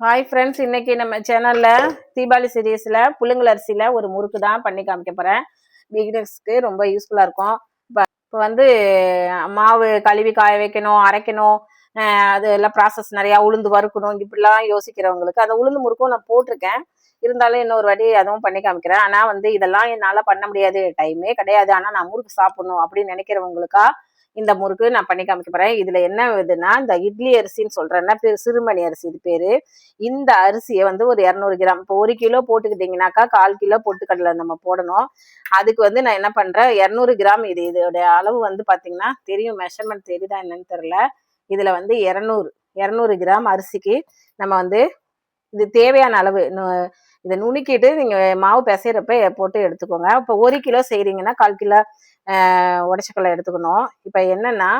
Hi friends இன்னைக்கு நம்ம சேனலில் தீபாவளி சீரியஸில் புழுங்கல் அரிசியில் ஒரு முறுக்கு தான் பண்ணி காமிக்க போகிறேன் பிகினர்ஸ்க்கு ரொம்ப யூஸ்ஃபுல்லாக இருக்கும். இப்போ இப்போ வந்து மாவு கழுவி காய வைக்கணும் அரைக்கணும் அது எல்லாம் ப்ராசஸ் நிறையா உளுந்து வறுக்கணும் இப்படிலாம் யோசிக்கிறவங்களுக்கு. அந்த உளுந்து முறுக்கும் நான் போட்டிருக்கேன். இருந்தாலும் இன்னொரு வாட்டி அதுவும் பண்ணி காமிக்கிறேன். ஆனால் வந்து இதெல்லாம் என்னால் பண்ண முடியாது டைமே கிடையாது. ஆனால் நான் முறுக்கு சாப்பிடணும் அப்படின்னு நினைக்கிறவங்களுக்கா இந்த முறுக்கு நான் பண்ணி காமிக்க போறேன். இதுல என்ன இதுன்னா இந்த இட்லி அரிசின்னு சொல்றேன்னா பேர்? சிறுமணி அரிசி இது பேரு. இந்த அரிசியை வந்து ஒரு இரநூறு கிராம் இப்போ ஒரு கிலோ போட்டுக்கிட்டிங்கனாக்கா கால் கிலோ பொட்டுக்கடலை நம்ம போடணும். அதுக்கு வந்து நான் என்ன பண்றேன்? இரநூறு கிராம் இது இதோட அளவு வந்து பாத்தீங்கன்னா தெரியும். மெஷர்மெண்ட் தெரியுதா என்னன்னு தெரியல. இதுல வந்து இரநூறு இரநூறு கிராம் அரிசிக்கு நம்ம வந்து இது தேவையான அளவு நு- இதை நுணுக்கிட்டு நீங்கள் மாவு பிசைறப்ப போட்டு எடுத்துக்கோங்க. இப்போ ஒரு கிலோ செய்கிறீங்கன்னா கால் கிலோ உடச்சக்கல்லை எடுத்துக்கணும். இப்போ என்னன்னா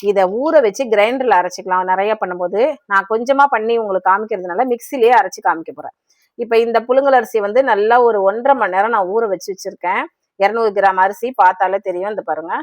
இதை ஊற வச்சு கிரைண்டரில் அரைச்சிக்கலாம். நிறைய பண்ணும்போது நான் கொஞ்சமாக பண்ணி உங்களுக்கு காமிக்கிறதுனால மிக்சிலேயே அரைச்சி காமிக்க போகிறேன் இப்போ இந்த புழுங்கல் அரிசி வந்து நல்லா ஒரு ஒன்றரை மணி நேரம் நான் ஊற வச்சு வச்சுருக்கேன். இரநூறு கிராம் அரிசி பார்த்தாலே தெரியும். இந்த பாருங்க.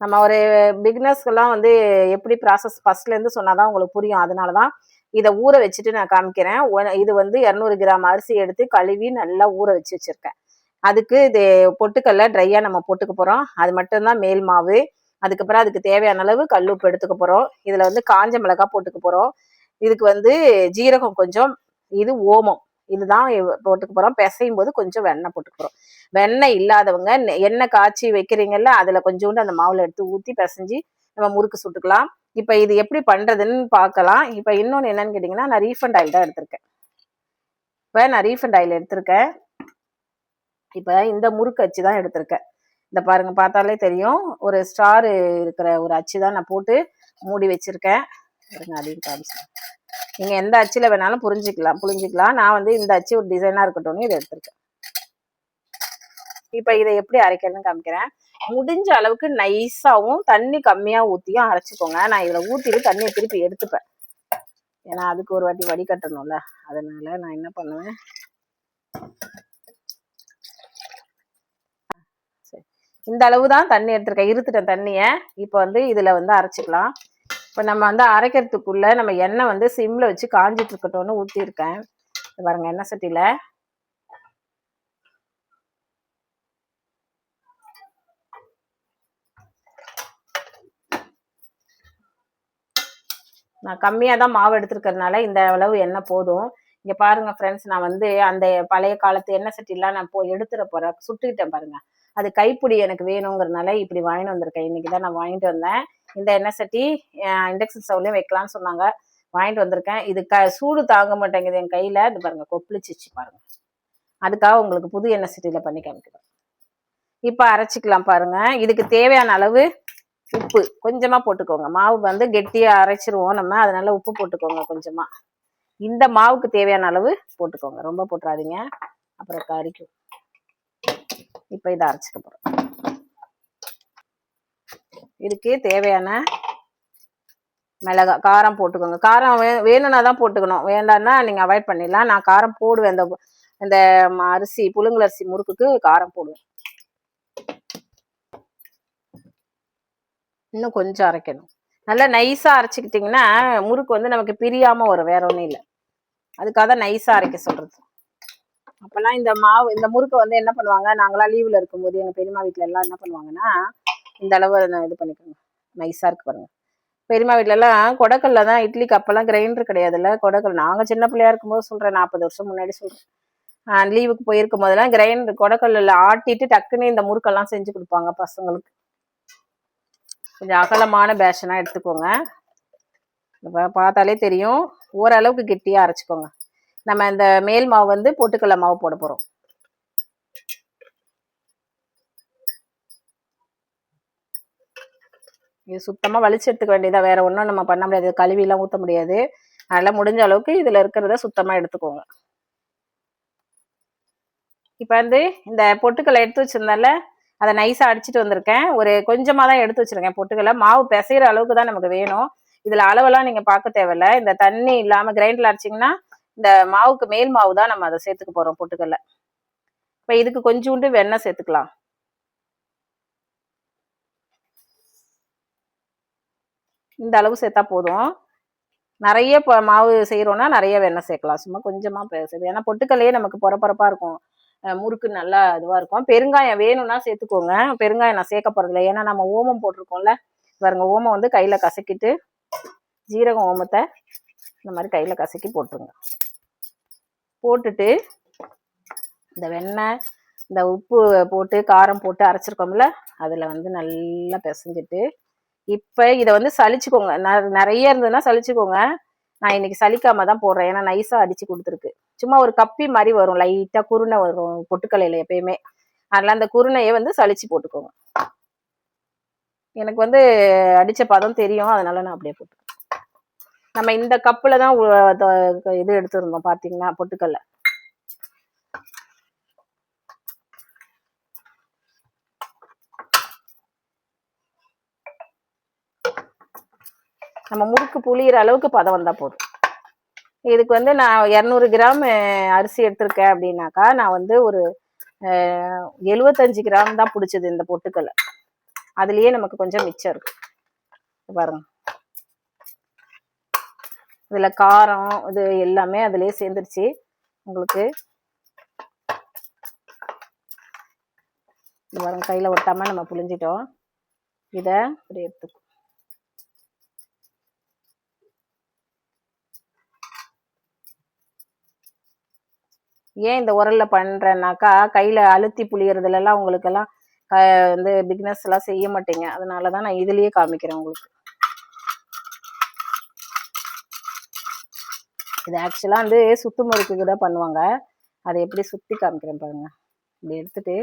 நம்ம ஒரு பிக்னஸ்க்கெல்லாம் வந்து எப்படி ப்ராசஸ் ஃபர்ஸ்ட்லேருந்து சொன்னால் சொன்னாதான் உங்களுக்கு புரியும். அதனால தான் இதை ஊற வச்சுட்டு நான் காமிக்கிறேன். ஒ- இது வந்து இரநூறு கிராம் அரிசி எடுத்து கழுவி நல்லா ஊற வச்சு வச்சுருக்கேன். அதுக்கு இது பொட்டுக்கல்ல ட்ரையாக நம்ம போட்டுக்க போகிறோம் அது மட்டும்தான் மேல் மாவு. அதுக்கப்புறம் அதுக்கு தேவையான அளவு கல்லுப்பு எடுத்துக்க போகிறோம் இதில் வந்து காஞ்ச மிளகாய் போட்டுக்க போகிறோம் இதுக்கு வந்து ஜீரகம் கொஞ்சம் இது ஓமம். இதுதான் போட்டுக்க போகிறோம் பிசையும் போது கொஞ்சம் வெண்ணெய் போட்டுக்க போகிறோம் வெண்ணெய் இல்லாதவங்க எண்ணெய் காய்ச்சி வைக்கிறீங்கல்ல அதில் கொஞ்சோண்டு அந்த மாவில் எடுத்து ஊற்றி பிசைஞ்சு நம்ம முறுக்கு சுட்டுக்கலாம். இப்போ இது எப்படி பண்ணுறதுன்னு பார்க்கலாம். இப்போ இன்னொன்று என்னன்னு கேட்டிங்கன்னா நான் ரீஃபண்ட் ஆயில் தான் எடுத்திருக்கேன். இப்போ நான் ரீஃபண்ட் ஆயில் எடுத்திருக்கேன். இப்போ இந்த முறுக்கு அச்சு தான் எடுத்திருக்கேன். இந்த பாருங்க பார்த்தாலே தெரியும். ஒரு ஸ்டார் இருக்கிற ஒரு அச்சு தான் நான் போட்டு மூடி வச்சிருக்கேன். பாருங்க அப்படின்னு காமிச்சேன் நீங்கள் எந்த அச்சில் வேணாலும் புரிஞ்சுக்கலாம் புரிஞ்சிக்கலாம். நான் வந்து இந்த அச்சு ஒரு டிசைனாக இருக்கட்டும்னு இதை எடுத்திருக்கேன். இப்போ இதை எப்படி அரைக்கிறதுன்னு காமிக்கிறேன். முடிஞ்ச அளவுக்கு நைஸாகவும் தண்ணி கம்மியாக ஊற்றியும் அரைச்சிக்கோங்க. நான் இதில் ஊற்றிட்டு தண்ணியை திருப்பி எடுத்துப்பேன். ஏன்னா அதுக்கு ஒரு வாட்டி வடிகட்டணும்ல. அதனால நான் என்ன பண்ணுவேன்? இந்த அளவு தான் தண்ணி எடுத்திருக்கேன். இருத்துட்டேன் தண்ணியை இப்போ வந்து இதில் வந்து அரைச்சிக்கலாம். இப்போ நம்ம வந்து அரைக்கிறதுக்குள்ள நம்ம எண்ணெய் வந்து சிம்ல வச்சு காஞ்சிட்டு இருக்கட்டும்னு ஊற்றிருக்கேன் பாருங்க எண்ணெய் சட்டியில். நான் கம்மியாக தான் மாவு எடுத்துருக்கறதுனால இந்த அளவு எண்ணெய் போதும். இங்கே பாருங்க ஃப்ரெண்ட்ஸ் நான் வந்து அந்த பழைய காலத்து எண்ணெய் சட்டிலாம் நான் போ எடுத்துட போகிறேன் சுட்டுக்கிட்டேன் பாருங்க. அது கைப்பிடி எனக்கு வேணுங்கிறதுனால இப்படி வாங்கிட்டு வந்திருக்கேன். இன்னைக்கு தான் நான் வாங்கிட்டு வந்தேன். இந்த எண்ணெய் சட்டி இண்டக்ஷன் ஸ்டவ்லையும் வைக்கலாம்னு சொன்னாங்க. வாங்கிட்டு வந்திருக்கேன். இது க சூடு தாங்க மாட்டேங்குது என் கையில். இது பாருங்கள் கொப்பளிச்சிச்சு பாருங்க. அதுக்காக உங்களுக்கு புது எண்ணெய் சட்டியில் பண்ணி காமிக்கிறேன். இப்போ அரைச்சிக்கலாம் பாருங்கள் இதுக்கு தேவையான அளவு உப்பு. கொஞ்சமாக போட்டுக்கோங்க. மாவு வந்து கெட்டியாக அரைச்சிருவோம் நம்ம. அதனால உப்பு போட்டுக்கோங்க கொஞ்சமாக இந்த மாவுக்கு தேவையான அளவு போட்டுக்கோங்க. ரொம்ப போட்டுறாதீங்க. அப்புறம் கறிக்கும். இப்போ இதை அரைச்சிக்க போகிறோம் இதுக்கு தேவையான மிளகா காரம் போட்டுக்கோங்க. காரம் வே வேணும்னா தான் போட்டுக்கணும். வேண்டாம்னா நீங்கள் அவாய்ட் பண்ணிடலாம். நான் காரம் போடுவேன். இந்த இந்த ம- அரிசி புழுங்கல் அரிசி முறுக்குக்கு காரம் போடுவேன். இன்னும் கொஞ்சம் அரைக்கணும். நல்லா நைஸாக அரைச்சிக்கிட்டிங்கன்னா முறுக்கு வந்து நமக்கு பிரியாமல் வரும். வேற ஒன்றும் இல்லை. அதுக்காக தான் நைஸாக அரைக்க சொல்கிறது அப்போல்லாம் இந்த மாவு இந்த முறுக்கை வந்து என்ன பண்ணுவாங்க? நாங்களாம் லீவில் இருக்கும்போது எங்கள் பெரியம்மா வீட்டில் எல்லாம் என்ன பண்ணுவாங்கன்னா இந்த அளவு நான் இது பண்ணிக்கோங்க. நைஸாக இருக்கு பாருங்க. பெரியம்மா வீட்டிலலாம் கொடக்கல்ல தான் இட்லிக்கு அப்போல்லாம் கிரைண்டர் கிடையாதுல்ல கொடக்கல். நாங்கள் சின்ன பிள்ளையா இருக்கும்போது சொல்கிறேன் நாற்பது வருஷம் முன்னாடி சொல்கிறேன் லீவுக்கு போயிருக்கும் போதெல்லாம் கிரைண்டர் கொடக்கல்லில் ஆட்டிட்டு டக்குன்னு இந்த முறுக்கெல்லாம் செஞ்சு கொடுப்பாங்க பசங்களுக்கு. கொஞ்சம் அகலமான பேஷனாக எடுத்துக்கோங்க. பார்த்தாலே தெரியும். ஓரளவுக்கு கெட்டியாக அரைச்சிக்கோங்க. நம்ம இந்த மேல் மாவு வந்து பொட்டுக்கடலை மாவு போட போகிறோம் இது சுத்தமாக வலிச்சு எடுத்துக்க வேண்டியதாக வேற ஒன்றும் நம்ம பண்ண முடியாது. கழுவிலாம் ஊற்ற முடியாது. அதனால் முடிஞ்ச அளவுக்கு இதில் இருக்கிறத சுத்தமாக எடுத்துக்கோங்க. இப்போ வந்து இந்த பொட்டுக்களை எடுத்து வச்சிருந்தால அதை நைஸாக அடிச்சிட்டு வந்திருக்கேன். ஒரு கொஞ்சமாக தான் எடுத்து வச்சிருக்கேன் பொட்டுக்களை மாவு பிசைகிற அளவுக்கு தான் நமக்கு வேணும். இதில் அளவெல்லாம் நீங்கள் பார்க்க தேவையில்ல. இந்த தண்ணி இல்லாமல் கிரைண்டில் அடிச்சிங்கன்னா இந்த மாவுக்கு மேல் மாவு தான் நம்ம அதை சேர்த்துக்க போகிறோம் பொட்டுக்கல்ல. இப்போ இதுக்கு கொஞ்சோண்டு வெண்ணெய் சேர்த்துக்கலாம். இந்த அளவு சேர்த்தா போதும். நிறைய இப்போ மாவு செய்கிறோன்னா நிறைய வெண்ணெய் சேர்க்கலாம். சும்மா கொஞ்சமாக சேர்த்து ஏன்னா பொட்டுக்கல்லையே நமக்கு பொறப்பொறப்பாக இருக்கும். முறுக்கு நல்லா இதுவாக இருக்கும். பெருங்காயம் வேணும்னா சேர்த்துக்கோங்க. பெருங்காயம் நான் சேர்க்க போகிறதில்ல ஏன்னா நம்ம ஓமம் போட்டிருக்கோம்ல. பாருங்க ஓமம் வந்து கையில் கசக்கிட்டு ஜீரகம் ஓமத்தை இந்த மாதிரி கையில் கசக்கி போட்டுருங்க. போட்டுட்டு இந்த வெண்ணெய் இந்த உப்பு போட்டு காரம் போட்டு அரைச்சிருக்கோம்ல அதில் வந்து நல்லா பிசைஞ்சிட்டு இப்போ இதை வந்து சளிச்சுக்கோங்க. ந- நிறைய இருந்ததுன்னா சளிச்சுக்கோங்க. நான் இன்னைக்கு சலிக்காம தான் போடுறேன். ஏன்னா நைஸாக அடித்து கொடுத்துருக்கு. சும்மா ஒரு கப்பி மாதிரி வரும். லைட்டாக குருணை வரும் பொட்டுக்கலையில் எப்பயுமே. அதில் அந்த குருணையை வந்து சளிச்சு போட்டுக்கோங்க. எனக்கு வந்து அடித்த பதம் தெரியும். அதனால நான் அப்படியே போட்டு நம்ம இந்த கப்பில் தான் இது எடுத்திருந்தோம் பார்த்தீங்கன்னா பொட்டுக்கல்ல. நம்ம முறுக்கு புளியிற அளவுக்கு பதம் வந்தால் போதும். இதுக்கு வந்து நான் இரநூறு கிராம் அரிசி எடுத்திருக்கேன் அப்படின்னாக்கா நான் வந்து ஒரு எழுவத்தஞ்சு கிராம் தான் பிடிச்சது இந்த பொட்டுக்கல்லை. அதுலயே நமக்கு கொஞ்சம் மிச்சம் இருக்கு. இங்க பாருங்க. இதில் காரம் இது எல்லாமே அதிலே சேர்ந்துருச்சு. உங்களுக்கு வரும் கையில் ஒட்டாமல் நம்ம புழிஞ்சிட்டோம். இதை இப்படி எடுத்துக்கோ. ஏன் இந்த உரல்ல பண்ணுறேன்னாக்கா கையில் அழுத்தி புளியறதுலலாம் உங்களுக்கெல்லாம் க- வந்து பிக்னஸ் எல்லாம் செய்ய மாட்டீங்க. அதனாலதான் நான் இதுலேயே காமிக்கிறேன் உங்களுக்கு. இது ஆக்சுவலாக வந்து சுத்து முறுக்கு கூட பண்ணுவாங்க. அதை எப்படி சுற்றி காமிக்கிறேன் பாருங்க. இப்படி எடுத்துட்டு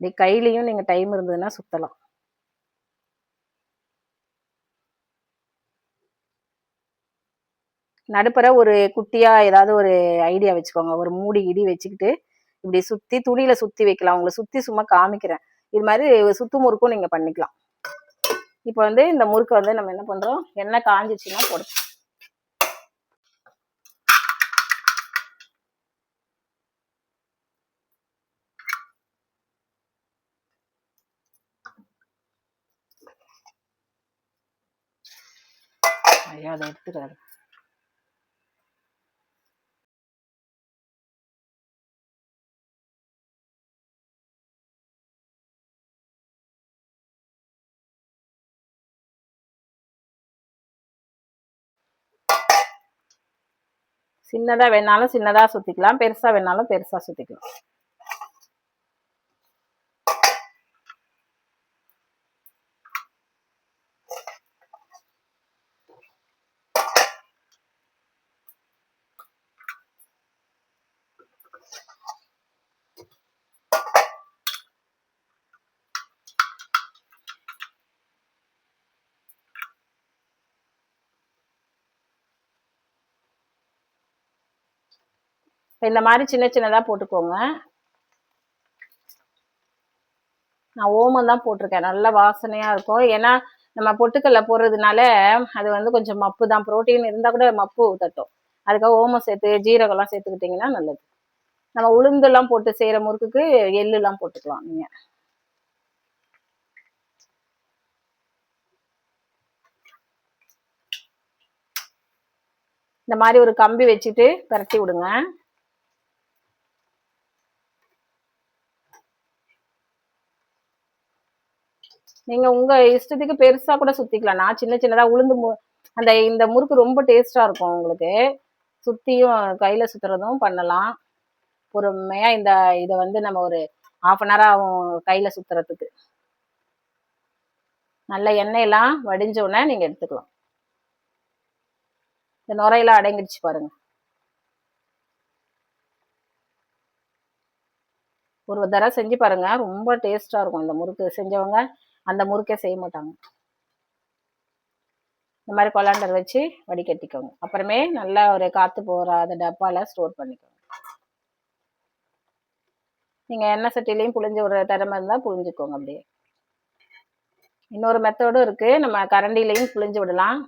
இப்படி கையிலையும் நீங்கள் டைம் இருந்ததுன்னா சுற்றலாம் நடுப்புற ஒரு குட்டியா ஏதாவது ஒரு ஐடியா வச்சுக்கோங்க. ஒரு மூடி இடி வச்சுக்கிட்டு இப்படி சுத்தி துணியில சுத்தி வைக்கலாம். உங்களை சுத்தி சும்மா காமிக்கிறேன். இது மாதிரி சுத்து முறுக்கும் நீங்க பண்ணிக்கலாம். இப்போ வந்து இந்த முறுக்கு வந்து நம்ம என்ன பண்றோம்? எண்ணெய் காஞ்சிச்சுன்னா போடுறோம். ஐயா அதை எடுத்துக்கிறாரு சின்னதா வேணாலும் சின்னதா சுத்திக்கலாம். பெருசா வேணாலும் பெருசா சுத்திக்கலாம் இப்ப இந்த மாதிரி சின்ன சின்னதா போட்டுக்கோங்க. நான் ஓமம் தான் போட்டிருக்கேன். நல்ல வாசனையா இருக்கும். ஏன்னா நம்ம பொட்டுக்கல்ல போடுறதுனால அது வந்து கொஞ்சம் மப்பு தான். புரோட்டீன் இருந்தா கூட மப்பு தட்டும் அதுக்காக ஓமம் சேர்த்து ஜீரகம்லாம் சேர்த்துக்கிட்டிங்கன்னா நல்லது. நம்ம உளுந்தெல்லாம் போட்டு செய்யற முறுக்குக்கு எள்ளுலாம் போட்டுக்கலாம் நீங்க. இந்த மாதிரி ஒரு கம்பி வச்சுட்டு பரட்டி விடுங்க. நீங்க உங்க இஷ்டத்துக்கு பெருசா கூட சுத்திக்கலாம். நான் சின்ன சின்னதா உளுந்து மு- அந்த இந்த முறுக்கு ரொம்ப டேஸ்டா இருக்கும் உங்களுக்கு. சுத்தியும் கையில சுத்துறதும் பண்ணலாம். பொறுமையா இந்த இதை வந்து நம்ம ஒரு ஹாஃப் அன் ஹவர் ஆகும் கையில சுத்துறதுக்கு. நல்ல எண்ணெயெல்லாம் வடிஞ்ச உடனே நீங்க எடுத்துக்கலாம். இந்த நுரையெல்லாம் அடங்கிடுச்சு பாருங்க. ஒரு தடவை செஞ்சு பாருங்க. ரொம்ப டேஸ்டா இருக்கும் இந்த முறுக்கு. செஞ்சவங்க அந்த முறுக்கே செய்ய மாட்டாங்க. இந்த மாதிரி கொலாண்டர் வச்சு வடிகட்டிக்கோங்க. அப்புறமே நல்லா ஒரு காத்து போகாத டப்பால ஸ்டோர் பண்ணிக்கோங்க. நீங்க எண்ணெய் சட்டிலையும் புளிஞ்சு விடுற திறமை இருந்தால் புளிஞ்சுக்கோங்க அப்படியே. இன்னொரு மெத்தடும் இருக்கு. நம்ம கரண்டிலையும் புளிஞ்சு விடலாம்.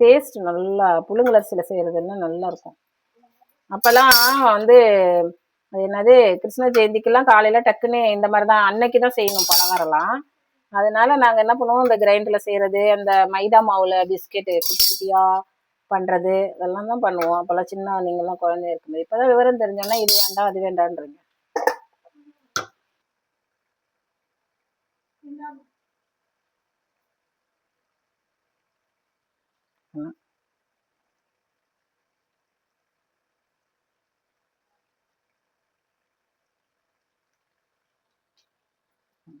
டேஸ்ட் நல்லா புழுங்கலரிசியில் செய்கிறதுன்னா நல்லாயிருக்கும். அப்போல்லாம் வந்து அது என்னது கிருஷ்ண ஜெயந்திக்கெல்லாம் காலையில் டக்குன்னு இந்த மாதிரி தான் அன்னைக்கு தான் செய்யணும் பலகாரம்லாம். அதனால நாங்கள் என்ன பண்ணுவோம் இந்த கிரைண்டரில் செய்கிறது அந்த மைதா மாவில் பிஸ்கெட்டு குட்டி குட்டியாக பண்ணுறது இதெல்லாம் தான் பண்ணுவோம். அப்போல்லாம் சின்ன நீங்கள்லாம் குழந்தைய இருக்கும்போது. இப்போ தான் விவரம் தெரிஞ்சோன்னா இது வேண்டாம் அது வேண்டான்றீங்க.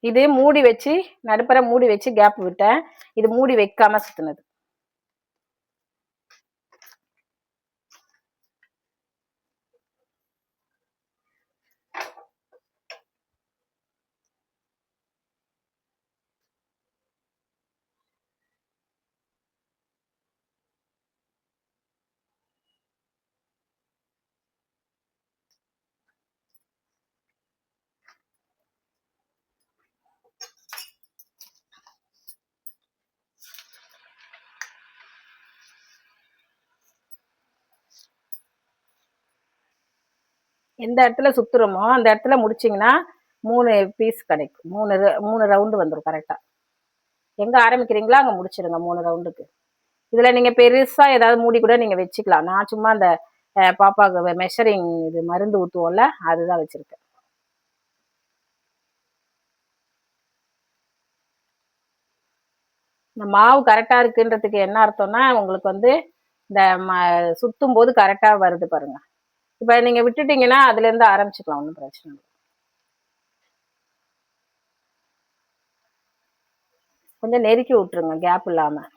இது மூடி வச்சு நடுப்புற மூடி வச்சு கேப் விட்டேன். இது மூடி வைக்காம சுத்தினது. எந்த இடத்துல சுத்துறோமோ அந்த இடத்துல முடிச்சிங்கன்னா மூணு பீஸ் கிடைக்கும். மூணு ர- மூணு ரவுண்டு வந்துடும் கரெக்டாக எங்கே ஆரம்பிக்கிறீங்களோ அங்கே முடிச்சிடுங்க மூணு ரவுண்டுக்கு இதில் நீங்கள் பெருசாக ஏதாவது மூடி கூட நீங்கள் வச்சுக்கலாம். நான் சும்மா அந்த பாப்பாவுக்கு மெஷரிங் இது மருந்து ஊற்றுவோம்ல அதுதான் வச்சுருக்கேன். இந்த மாவு கரெக்டாக இருக்குன்றதுக்கு என்ன அர்த்தம்னா உங்களுக்கு வந்து இந்த ம சுற்றும் போது கரெக்டாக வருது பாருங்கள் இப்போ நீங்கள் விட்டுட்டீங்கன்னா அதுலேருந்து ஆரம்பிச்சுக்கலாம் ஒன்றும் பிரச்சனை இல்லை. கொஞ்சம் நெருக்கி விட்டுருங்க கேப் இல்லாமல்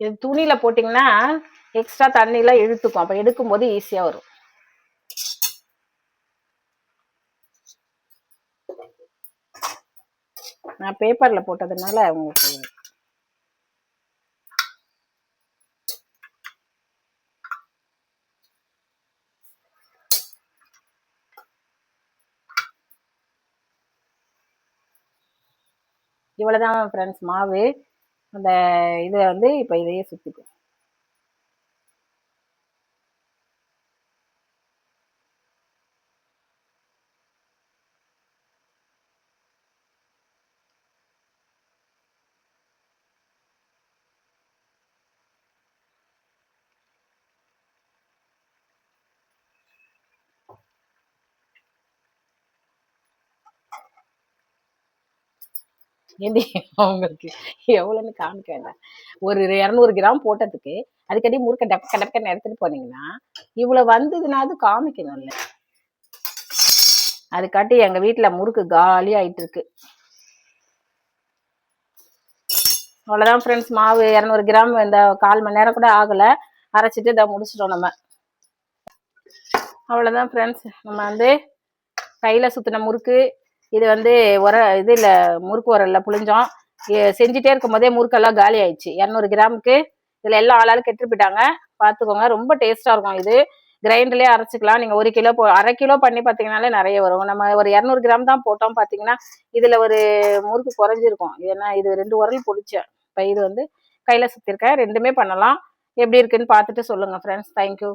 இது துணியில போட்டிங்கன்னா எக்ஸ்ட்ரா தண்ணியெலாம் இழுத்துக்கும். அப்போ எடுக்கும்போது ஈஸியாக வரும். நான் பேப்பரில் போட்டதுனால உங்களுக்கு இவ்வளோதான் ஃப்ரெண்ட்ஸ் மாவு அந்த இதை வந்து இப்போ இதையே சுற்றிக்கும் ஏண்டி? அவங்களுக்கு எவ்வளோன்னு காமிக்க வேண்டாம். ஒரு இரநூறு கிராம் போட்டதுக்கு அதுக்கடி முறுக்க டப்ப டப்பக்கன்னு எடுத்துட்டு போனீங்கன்னா இவ்வளோ வந்ததுன்னா அது காமிக்கணும்ல அதுக்காட்டி எங்கள் வீட்டில் முறுக்கு காலி ஆயிட்டு இருக்கு அவ்வளோதான் ஃப்ரெண்ட்ஸ் மாவு இரநூறு கிராம் இந்த கால் மணி நேரம் கூட ஆகலை. அரைச்சிட்டு இதை முடிச்சிட்டோம் நம்ம. அவ்வளோதான் ஃப்ரெண்ட்ஸ் நம்ம வந்து கையில் சுற்றின முறுக்கு இது வந்து உர இதில் முறுக்கு உரல்ல புழிஞ்சோம். செஞ்சுட்டே இருக்கும் போதே முறுக்கெல்லாம் காலி ஆயிடுச்சு. இரநூறு கிராமுக்கு. இதில் எல்லாம் ஆளாலும் கெட்டு போயிட்டாங்க. பார்த்துக்கோங்க ரொம்ப டேஸ்ட்டாக இருக்கும் இது. கிரைண்டர்லேயே அரைச்சிக்கலாம். நீங்கள் ஒரு கிலோ போ அரை கிலோ பண்ணி பார்த்தீங்கனாலே நிறைய வரும். நம்ம ஒரு இரநூறு கிராம் தான் போட்டோம் பார்த்தீங்கன்னா இதில் ஒரு முறுக்கு குறைஞ்சிருக்கும். ஏன்னா இது ரெண்டு உரல் பிடிச்சேன் இப்போ இது வந்து கையில் சுற்றிருக்கேன் ரெண்டுமே பண்ணலாம். எப்படி இருக்குன்னு பார்த்துட்டு சொல்லுங்கள் ஃப்ரெண்ட்ஸ் தேங்க்யூ